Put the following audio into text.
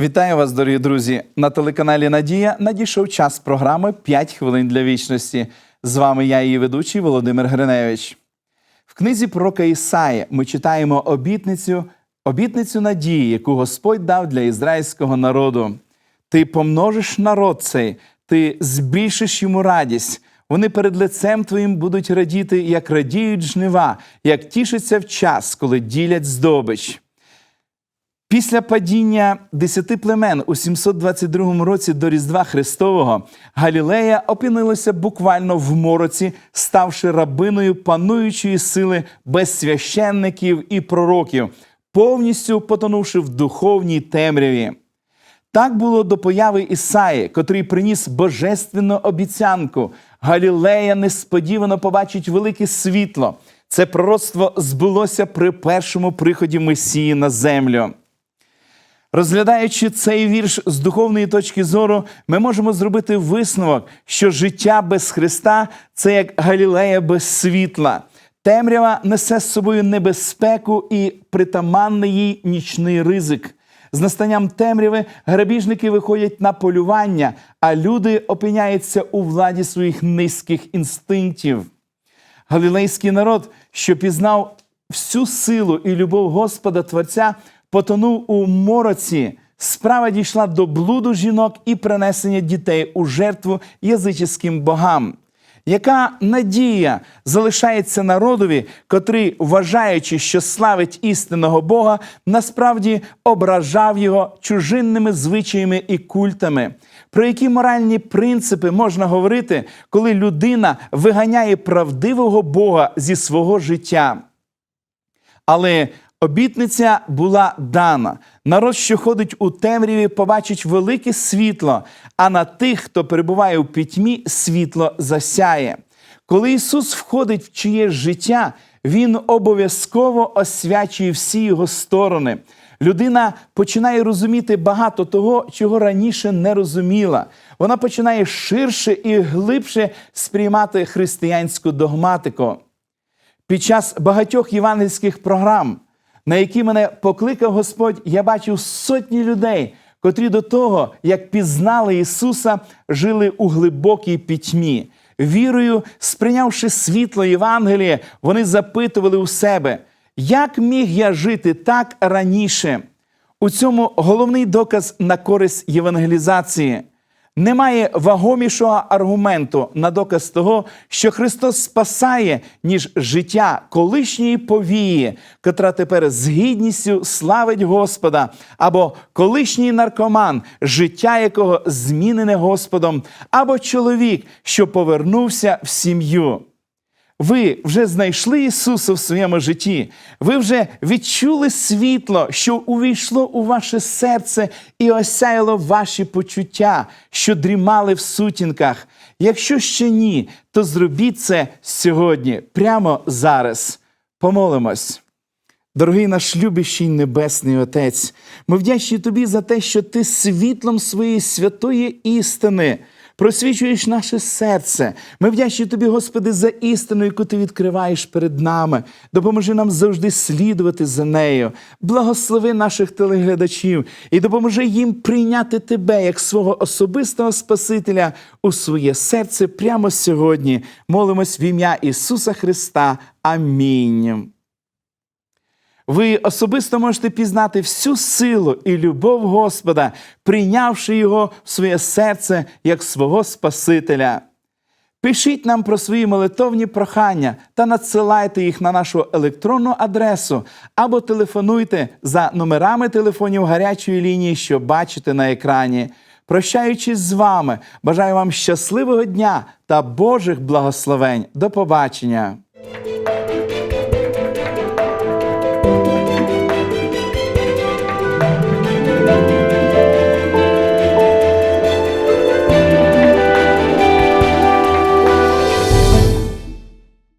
Вітаю вас, дорогі друзі! На телеканалі Надія надійшов час програми «5 хвилин для вічності. З вами я, її ведучий Володимир Гриневич. В книзі пророка Ісаї ми читаємо обітницю, обітницю надії, яку Господь дав для ізраїльського народу. Ти помножиш народ цей, ти збільшиш йому радість. Вони перед лицем твоїм будуть радіти, як радіють жнива, як тішаться в час, коли ділять здобич. Після падіння десяти племен у 722 році до Різдва Христового Галілея опинилася буквально в мороці, ставши рабиною пануючої сили без священників і пророків, повністю потонувши в духовній темряві. Так було до появи Ісаї, котрий приніс божественну обіцянку. Галілея несподівано побачить велике світло. Це пророцтво збулося при першому приході Месії на землю. Розглядаючи цей вірш з духовної точки зору, ми можемо зробити висновок, що життя без Христа це як Галілея без світла. Темрява несе з собою небезпеку і притаманний їй нічний ризик. З настанням темряви грабіжники виходять на полювання, а люди опиняються у владі своїх низьких інстинктів. Галілейський народ, що пізнав всю силу і любов Господа Творця, потонув у мороці. Справа дійшла до блуду жінок і принесення дітей у жертву язичським богам. Яка надія залишається народові, котрий, вважаючи, що славить істинного Бога, насправді ображав його чужинними звичаями і культами? Про які моральні принципи можна говорити, коли людина виганяє правдивого Бога зі свого життя? Але обітниця була дана. Народ, що ходить у темряві, побачить велике світло, а на тих, хто перебуває у пітьмі, світло засяє. Коли Ісус входить в чиєсь життя, Він обов'язково освячує всі його сторони. Людина починає розуміти багато того, чого раніше не розуміла. Вона починає ширше і глибше сприймати християнську догматику. Під час багатьох євангельських програм, на які мене покликав Господь, я бачив сотні людей, котрі до того, як пізнали Ісуса, жили у глибокій пітьмі. Вірою, сприйнявши світло Євангелія, вони запитували у себе, як міг я жити так раніше? У цьому головний доказ на користь євангелізації. Немає вагомішого аргументу на доказ того, що Христос спасає, ніж життя колишньої повії, котра тепер з гідністю славить Господа, або колишній наркоман, життя якого змінене Господом, або чоловік, що повернувся в сім'ю. Ви вже знайшли Ісуса в своєму житті. Ви вже відчули світло, що увійшло у ваше серце і осяяло ваші почуття, що дрімали в сутінках. Якщо ще ні, то зробіть це сьогодні, прямо зараз. Помолимось. Дорогий наш любящий Небесний Отець, ми вдячні Тобі за те, що Ти світлом своєї святої істини просвічуєш наше серце. Ми вдячні Тобі, Господи, за істину, яку Ти відкриваєш перед нами. Допоможи нам завжди слідувати за нею. Благослови наших телеглядачів і допоможи їм прийняти Тебе як свого особистого Спасителя у своє серце прямо сьогодні. Молимось в ім'я Ісуса Христа. Амінь. Ви особисто можете пізнати всю силу і любов Господа, прийнявши Його в своє серце як свого Спасителя. Пишіть нам про свої молитовні прохання та надсилайте їх на нашу електронну адресу або телефонуйте за номерами телефонів гарячої лінії, що бачите на екрані. Прощаючись з вами, бажаю вам щасливого дня та Божих благословень. До побачення!